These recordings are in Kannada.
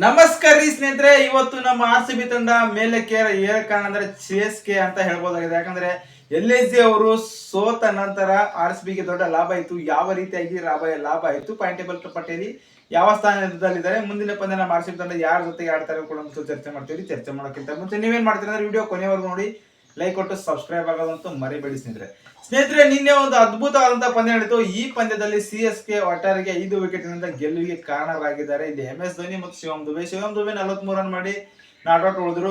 ನಮಸ್ಕಾರ ರೀ ಸ್ನೇಹಿತರೆ, ಇವತ್ತು ನಮ್ಮ ಆರ್ ಸಿ ಬಿ ತಂಡ ಮೇಲಕ್ಕೆ ಏರ ಕಾರಣ ಅಂದ್ರೆ ಸಿ ಎಸ್ ಕೆ ಅಂತ ಹೇಳ್ಬೋದಾಗಿದೆ. ಯಾಕಂದ್ರೆ ಎಲ್ ಎಸ್ ಜಿ ಅವರು ಸೋತ ನಂತರ ಆರ್ ಸಿ ಬಿಗೆ ದೊಡ್ಡ ಲಾಭ ಇತ್ತು ಯಾವ ರೀತಿಯಾಗಿ ಲಾಭ ಲಾಭ ಆಯಿತು? ಪಾಯಿಂಟ್ ಟೇಬಲ್ ಪಟ್ಟಿಯಲ್ಲಿ ಯಾವ ಸ್ಥಾನದಲ್ಲಿದ್ದಾರೆ? ಮುಂದಿನ ಪಂದ್ಯ ನಮ್ಮ ಆರ್ ಸಿ ಬಿ ತಂಡ ಯಾರ ಜೊತೆಗೆ ಆಡ್ತಾರೆ ಕೂಡ ಚರ್ಚೆ ಮಾಡ್ತೀವಿ. ಚರ್ಚೆ ಮಾಡೋಕ್ಕಿಂತ ಮುಂಚೆ ನೀವೇನ್ ಮಾಡ್ತೀರಾ ಅಂದ್ರೆ ವಿಡಿಯೋ ಕೊನೆವರೆಗೂ ನೋಡಿ. ಲೈಕ್ ಕೊಟ್ಟು ಸಬ್ಸ್ಕ್ರೈಬ್ ಆಗೋದಂತೂ ಮರಿಬೇಡಿ ಸ್ನೇಹಿತರೆ. ಸ್ನೇಹಿತರೆ, ನಿನ್ನೆ ಒಂದು ಅದ್ಭುತವಾದಂತಹ ಪಂದ್ಯ ನಡೀತು. ಈ ಪಂದ್ಯದಲ್ಲಿ ಸಿ ಎಸ್ ಕೆ ಒಟ್ಟಾರಿಗೆ ಐದು ವಿಕೆಟ್ನಿಂದ ಗೆಲುವಿಗೆ ಕಾರಣರಾಗಿದ್ದಾರೆ. ಇಲ್ಲಿ ಎಂ ಎಸ್ ಧೋನಿ ಮತ್ತು ಶಿವಮ್ ದುಬೆ. ಶಿವಮ್ ದುಬೆ ನಲವತ್ಮೂರು ರನ್ ಮಾಡಿ ನಾಟ್ ಔಟ್ ಉಳಿದ್ರು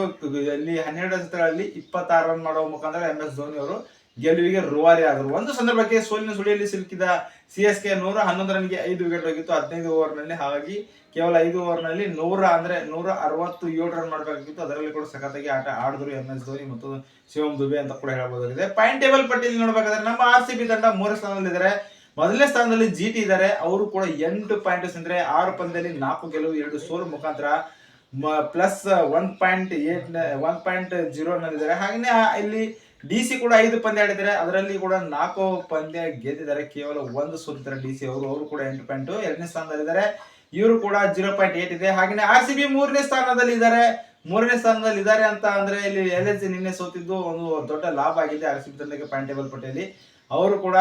ಇಲ್ಲಿ ಹನ್ನೆರಡು ಹಂತಗಳಲ್ಲಿ ಇಪ್ಪತ್ತಾರು ರನ್ ಮಾಡುವ ಮುಖಾಂತರ ಎಂ ಎಸ್ ಧೋನಿ ಅವರು ಗೆಲುವಿಗೆ ರೂವಾರಿ ಆದರು. ಒಂದು ಸಂದರ್ಭಕ್ಕೆ ಸೋಲಿನ ಸುಳಿಯಲ್ಲಿ ಸಿಲುಕಿದ ಸಿ ಎಸ್ ಕೆ ನೂರ ಹನ್ನೊಂದು ರನ್ಗೆ ಐದು ವಿಕೆಟ್ ಹೋಗಿತ್ತು. ಹದಿನೈದು ಓವರ್ನಲ್ಲಿ ಹಾಗಾಗಿ ಕೇವಲ ಐದು ಓವರ್ನಲ್ಲಿ ನೂರ ಅಂದ್ರೆ ನೂರ ಅರವತ್ತು ಏಳು ರನ್ ಮಾಡಬೇಕಾಗಿತ್ತು. ಅದರಲ್ಲಿ ಕೂಡ ಸಖತ್ತಾಗಿ ಆಟ ಆಡಿದ್ರು ಎಂ ಎಸ್ ಧೋನಿ ಮತ್ತು ಶಿವಂ ದುಬೆ ಅಂತ ಕೂಡ ಹೇಳಬಹುದಾಗಿದೆ ಪಾಯಿಂಟ್ ಟೇಬಲ್ ಪಟ್ಟಿಯಲ್ಲಿ ನೋಡಬೇಕಾದ್ರೆ ನಮ್ಮ ಆರ್ ಸಿ ಬಿ ತಂಡ ಮೂರನೇ ಸ್ಥಾನದಲ್ಲಿದ್ದಾರೆ. ಮೊದಲನೇ ಸ್ಥಾನದಲ್ಲಿ ಜಿ ಟಿ ಇದ್ದಾರೆ. ಅವರು ಕೂಡ ಎಂಟು ಪಾಯಿಂಟ್ ಅಂದ್ರೆ ಆರು ಪಂದ್ಯದಲ್ಲಿ ನಾಲ್ಕು ಗೆಲುವು, ಎರಡು ಸೋಲು ಮುಖಾಂತರ plus one point eight one point zero ನಲ್ಲಿದ್ದಾರೆ. ಹಾಗೆಯೇ ಇಲ್ಲಿ ಡಿ ಸಿ ಕೂಡ ಐದು ಪಂದ್ಯ ಆಡಿದ್ದಾರೆ. ಅದರಲ್ಲಿ ಕೂಡ ನಾಲ್ಕು ಪಂದ್ಯ ಗೆದ್ದಿದ್ದಾರೆ. ಕೇವಲ ಒಂದು ಸೋತಿದ್ದಾರೆ ಡಿ ಸಿ ಅವರು. ಅವರು ಕೂಡ ಎಂಟು ಪಾಯಿಂಟ್ ಎರಡನೇ ಸ್ಥಾನದಲ್ಲಿದ್ದಾರೆ ಇವರು ಕೂಡ ಜೀರೋ ಪಾಯಿಂಟ್ ಏಟ್ ಇದೆ. ಹಾಗೆ ಆರ್ ಸಿ ಬಿ ಮೂರನೇ ಸ್ಥಾನದಲ್ಲಿ ಇದ್ದಾರೆ. ಮೂರನೇ ಸ್ಥಾನದಲ್ಲಿ ಇದ್ದಾರೆ ಅಂತ ಅಂದ್ರೆ ಇಲ್ಲಿ ಎಲ್ ಎಸ್ ಸಿ ನಿನ್ನೆ ಸೋತಿದ್ದು ಒಂದು ದೊಡ್ಡ ಲಾಭ ಆಗಿದೆ ಆರ್ ಸಿ ಬಿ ತಂಡಕ್ಕೆ ಪಾಯಿಂಟ್ ಟೇಬಲ್ ಪಟ್ಟಿಯಲ್ಲಿ. ಅವರು ಕೂಡ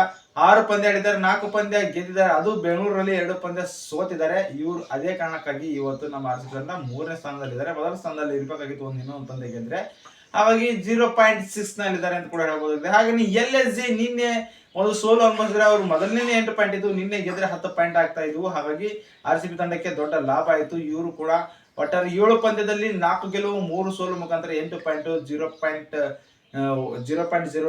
ಆರು ಪಂದ್ಯ ಆಡಿದ್ದಾರೆ. ನಾಲ್ಕು ಪಂದ್ಯ ಗೆದ್ದಿದ್ದಾರೆ. ಅದು ಬೆಂಗಳೂರಲ್ಲಿ ಎರಡು ಪಂದ್ಯ ಸೋತಿದ್ದಾರೆ. ಇವರು ಅದೇ ಕಾರಣಕ್ಕಾಗಿ ಇವತ್ತು ನಮ್ಮ ಆರ್ ಸಿ ಬಿ ತಂಡ ಮೂರನೇ ಸ್ಥಾನದಲ್ಲಿದ್ದಾರೆ ಮೊದಲ ಸ್ಥಾನದಲ್ಲಿ ಇರಬೇಕಾಗಿತ್ತು ಒಂದು ಇನ್ನೊಂದು ಪಂದ್ಯ ಗೆದ್ರೆ. ಹಾಗಾಗಿ ಜೀರೋ ಪಾಯಿಂಟ್ ಸಿಕ್ಸ್ನಲ್ಲಿ ಇದ್ದಾರೆ ಅಂತ ಕೂಡ ಹೇಳ್ಬೋದಾಗಿದೆ. ಹಾಗೆ ಎಲ್ ಎಸ್ ಜಿ ನಿನ್ನೆ ಒಂದು ಸೋಲು ಅನ್ಭವಿಸಿದ್ರೆ ಅವರು ಮೊದಲನೇ ಎಂಟು ಪಾಯಿಂಟ್ ಇದ್ದು, ನಿನ್ನೆ ಗೆದ್ರೆ ಹತ್ತು ಪಾಯಿಂಟ್ ಆಗ್ತಾ ಇದ್ವು. ಹಾಗಾಗಿ ಆರ್ ಸಿ ಬಿ ತಂಡಕ್ಕೆ ದೊಡ್ಡ ಲಾಭ ಆಯಿತು. ಇವರು ಕೂಡ ಒಟ್ಟಾರೆ ಏಳು ಪಂದ್ಯದಲ್ಲಿ ನಾಲ್ಕು ಗೆಲುವು, ಮೂರು ಸೋಲು ಮುಖಾಂತರ ಎಂಟು point zero point zero point zero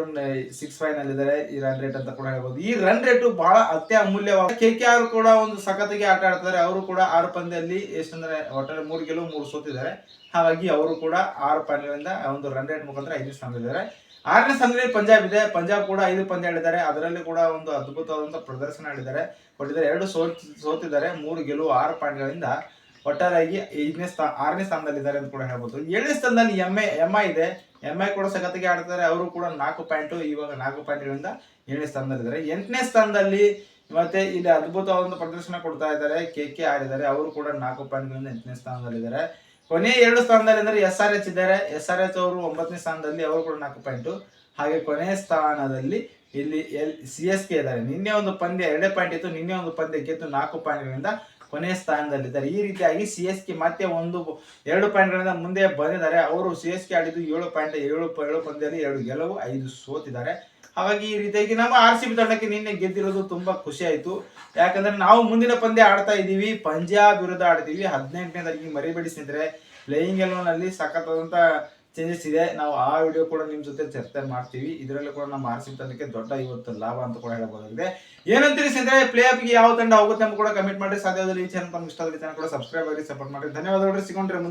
six five ನಲ್ಲಿದ್ದಾರೆ ಈ ರನ್ ರೇಟ್ ಅಂತ ಕೂಡ ಹೇಳ್ಬೋದು. ಈ ರನ್ ರೇಟ್ ಬಹಳ ಅತ್ಯ ಅಮೂಲ್ಯವಾದ ಕೆ ಕೆ ಆರ್ ಕೂಡ ಒಂದು ಸಖತ್ತಾಗಿ ಆಟ ಆಡ್ತಾರೆ ಅವರು ಕೂಡ ಆರು ಪಂದ್ಯದಲ್ಲಿ ಎಷ್ಟಂದ್ರೆ ಒಟ್ಟಾರೆ ಮೂರು ಗೆಲುವು, ಮೂರು ಸೋತಿದ್ದಾರೆ. ಹಾಗಾಗಿ ಅವರು ಕೂಡ ಆರು ಪಂದ್ಯಗಳಿಂದ ಒಂದು ರನ್ ರೇಟ್ ಮುಖಾಂತರ ಐದು ಸ್ಥಾನದಲ್ಲಿದ್ದಾರೆ ಆರನೇ ಸ್ಥಾನದಲ್ಲಿ ಪಂಜಾಬ್ ಇದೆ. ಪಂಜಾಬ್ ಕೂಡ ಐದು ಪಂದ್ಯ ಆಡಿದ್ದಾರೆ. ಅದರಲ್ಲಿ ಕೂಡ ಒಂದು ಅದ್ಭುತವಾದಂತಹ ಪ್ರದರ್ಶನ ಆಡಿದ್ದಾರೆ. ಕೊಟ್ಟಿದ್ದಾರೆ ಎರಡು ಸೋತ್, ಸೋತಿದ್ದಾರೆ. ಮೂರು ಗೆಲುವು, ಆರು ಪಾಯಿಂಟ್ಗಳಿಂದ ಒಟ್ಟಾರೆಯಾಗಿ ಐದನೇ ಸ್ಥಾನ ಆರನೇ ಸ್ಥಾನದಲ್ಲಿದ್ದಾರೆ ಅಂತ ಕೂಡ ಹೇಳ್ಬೋದು. ಏಳನೇ ಸ್ಥಾನದಲ್ಲಿ ಎಂ ಎ ಎಂ ಐ ಇದೆ. ಎಂ ಐ ಕೂಡ ಸಖತ್ತಿಗೆ ಆಡ್ತಾರೆ ಅವರು ಕೂಡ ನಾಲ್ಕು ಪಾಯಿಂಟು, ಇವಾಗ ನಾಲ್ಕು ಪಾಯಿಂಟ್ಗಳಿಂದ ಏಳನೇ ಸ್ಥಾನದಲ್ಲಿದ್ದಾರೆ. ಎಂಟನೇ ಸ್ಥಾನದಲ್ಲಿ ಮತ್ತೆ ಇಲ್ಲಿ ಅದ್ಭುತವಾದ ಪ್ರದರ್ಶನ ಕೊಡ್ತಾ ಇದ್ದಾರೆ. ಕೆ ಕೆ ಆಡಿದ್ದಾರೆ. ಅವರು ಕೂಡ ನಾಲ್ಕು ಪಾಯಿಂಟ್ಗಳಿಂದ ಎಂಟನೇ ಸ್ಥಾನದಲ್ಲಿದ್ದಾರೆ. ಕೊನೆಯ ಎರಡು ಸ್ಥಾನದಲ್ಲಿ ಅಂದರೆ ಎಸ್ ಆರ್ ಎಚ್ ಇದ್ದಾರೆ. ಎಸ್ ಆರ್ ಎಚ್ ಅವರು ಒಂಬತ್ತನೇ ಸ್ಥಾನದಲ್ಲಿ, ಅವರು ಕೂಡ ನಾಲ್ಕು ಪಾಯಿಂಟು. ಹಾಗೆ ಕೊನೆಯ ಸ್ಥಾನದಲ್ಲಿ ಇಲ್ಲಿ ಎಲ್, ಸಿ ಎಸ್ ಕೆ ಇದ್ದಾರೆ. ನಿನ್ನೆ ಒಂದು ಪಂದ್ಯ, ಎರಡೇ ಪಾಯಿಂಟ್ ಇತ್ತು. ನಿನ್ನೆ ಒಂದು ಪಂದ್ಯ ಗೆದ್ದು ನಾಲ್ಕು ಪಾಯಿಂಟ್ಗಳಿಂದ ಕೊನೆಯ ಸ್ಥಾನದಲ್ಲಿದ್ದಾರೆ ಈ ರೀತಿಯಾಗಿ ಸಿ ಎಸ್ ಕೆ ಮತ್ತೆ ಒಂದು ಎರಡು ಪಾಯಿಂಟ್ಗಳಿಂದ ಮುಂದೆ ಬಂದಿದ್ದಾರೆ. ಅವರು ಸಿ ಎಸ್ ಕೆ ಆಡಿದ್ದು ಏಳು ಪಾಯಿಂಟ್ ಏಳು ಏಳು ಪಂದ್ಯದಲ್ಲಿ ಎರಡು ಗೆಲುವು, ಐದು ಸೋತಿದ್ದಾರೆ. ಹಾಗಾಗಿ ಈ ರೀತಿಯಾಗಿ ನಮ್ಮ ಆರ್ ಸಿ ಬಿ ತಂಡಕ್ಕೆ ನಿನ್ನೆ ಗೆದ್ದಿರೋದು ತುಂಬಾ ಖುಷಿ ಆಯಿತು. ಯಾಕಂದ್ರೆ ನಾವು ಮುಂದಿನ ಪಂದ್ಯ ಆಡ್ತಾ ಇದ್ದೀವಿ. ಪಂಜಾಬ್ ವಿರುದ್ಧ ಆಡ್ತೀವಿ. ಹದಿನೆಂಟನೇ ತಾರೀಕಿಗೆ ಮರಿಬೇಡಿ ಸ್ನೇಹಿತರೆ. ಪ್ಲೇಯಿಂಗ್ ಎಲ್ಲೋನಲ್ಲಿ ಸಖತ್ತಾದಂತ ಚೇಂಜಸ್ ಇದೆ ನಾವು ಆ ವಿಡಿಯೋ ಕೂಡ ನಿಮ್ ಜೊತೆ ಚರ್ಚೆ ಮಾಡ್ತೀವಿ. ಇದರಲ್ಲಿ ಕೂಡ ನಮ್ಮ ಆರ್ ತಂಡಕ್ಕೆ ದೊಡ್ಡ ಇವತ್ತು ಲಾಭ ಅಂತ ಕೂಡ ಹೇಳಬಹುದಾಗಿದೆ. ಏನಂತೀರಿ ಸ್ನೇಹಿತರೆ ಪ್ಲೇ ಗೆ ಯಾವ ತಂಡ ಹೋಗುತ್ತೆ ಅಂತ ಕೂಡ ಕಮೆಂಟ್ ಮಾಡಿ ಸಾಧ್ಯವಾದಲ್ಲಿ ಈ ಚಾನಲ್ ಇಷ್ಟ ಚಾನಲ್ ಕೂಡ ಸಬ್ಸ್ಕ್ರೈಬ್ ಆಗಿ ಸಪೋರ್ಟ್ ಮಾಡಿ ಧನ್ಯವಾದಗಳು ಸಿಗೊಂಡ್ರೆ